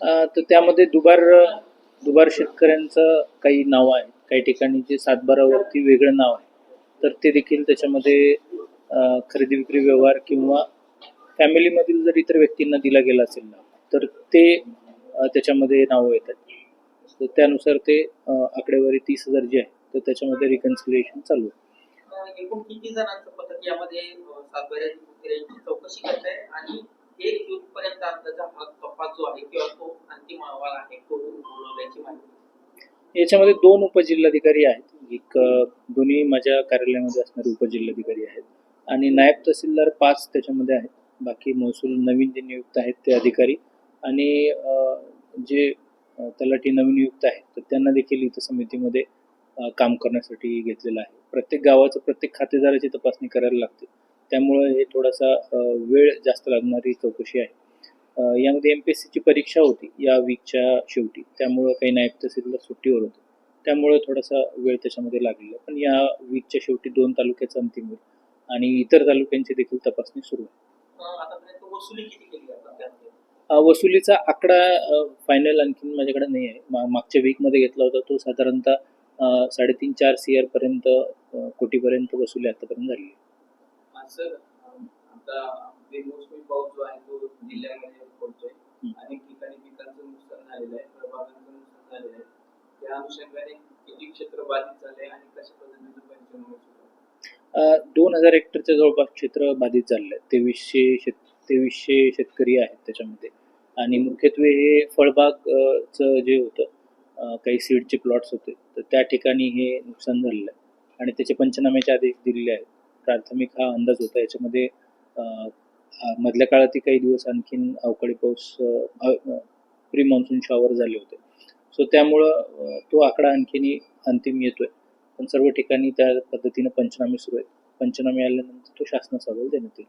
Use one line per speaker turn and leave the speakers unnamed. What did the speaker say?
तर त्यामध्ये दुबार दुबार शेतकऱ्यांचं काही नाव आहे. काही ठिकाणी जे सातबारावरती वेगळं नाव आहे. तर ते देखील त्याच्यामध्ये खरेदी विक्री व्यवहार किंवा फॅमिलीमधील जर इतर व्यक्तींना दिला गेला असेल नाव तर ते त्याच्यामध्ये नावं येतात. तर त्यानुसार ते आकडेवारी तीस हजार जी आहे तर त्याच्यामध्ये रिकन्सिलिएशन चालू आहे.
एकूण किती जणांचं पथक यामध्ये सातबाऱ्याची चौकशी करत आहे आणि एक जून पर्यंत अंदाजा हा कपात जो आहे किंवा तो अंतिम अहवाल आहे तो बोलवल्याची माहिती.
याच्यामध्ये दोन उपजिल्हाधिकारी आहेत. एक दोन्ही माझ्या कार्यालयामध्ये असणारे उपजिल्हाधिकारी आहेत. आणि नायब तहसीलदार पाच त्याच्यामध्ये आहेत. बाकी महसूल नवीन जे नियुक्त आहेत ते अधिकारी. आणि जे तलाठी नवीन नियुक्त आहेत तर त्यांना देखील इथं समितीमध्ये काम करण्यासाठी घेतलेलं आहे. प्रत्येक गावाचं प्रत्येक खातेदाराची तपासणी करायला लागते. त्यामुळं हे थोडासा वेळ जास्त लागणारी चौकशी आहे. यामध्ये एम पी एस सीची परीक्षा होती या वीकच्या शेवटी. त्यामुळं काही नायब तहसीलदार सुट्टीवर होते. त्यामुळे थोडासा वेळ त्याच्यामध्ये लागलेला. पण या वीकच्या शेवटी दोन तालुक्याचा अंतिम होईल आणि इतर तालुक्यांची देखील तपासणी सुरू आहे. वसुलीचा आकडा फायनल आणखीन माझ्याकडे नाही आहे. मागच्या वीकमध्ये घेतला होता तो साधारणतः साडेतीन चार सी आरपर्यंत कोटीपर्यंत वसुली आतापर्यंत झाली आहे.
असं आता बेमोसमी पाऊस जो आहे तो जिल्ह्यामध्ये पडतोय. अनेक ठिकाणी पिकांचं नुकसान झालेलं आहे प्रभागांचं नुकसान झालेलं आहे. त्या अनुषंगाने किती क्षेत्र बाधित झाले आणि कशा पद्धतीचं पंचनामे सुरू
दोन हजार हेक्टरच्या जवळपास क्षेत्र बाधित झालेलं आहे. तेवीसशे शेत तेवीसशे शेतकरी आहेत त्याच्यामध्ये. आणि मुख्यत्वे हे फळबाग अ, चं जे होतं काही सीडचे प्लॉट्स होते तर त्या ठिकाणी हे नुकसान झालेलं आहे. आणि त्याचे पंचनाम्याचे आदेश दिलेले आहेत. प्राथमिक हा अंदाज होता याच्यामध्ये मधल्या काळातही काही दिवस आणखीन अवकाळी पाऊस प्री मान्सून शॉवर झाले होते. सो त्यामुळं तो आकडा आणखीनही अंतिम येतोय. पण सर्व ठिकाणी त्या पद्धतीनं पंचनामे सुरू आहेत. पंचनामे आल्यानंतर तो शासनाचा अहवाल देण्यात येईल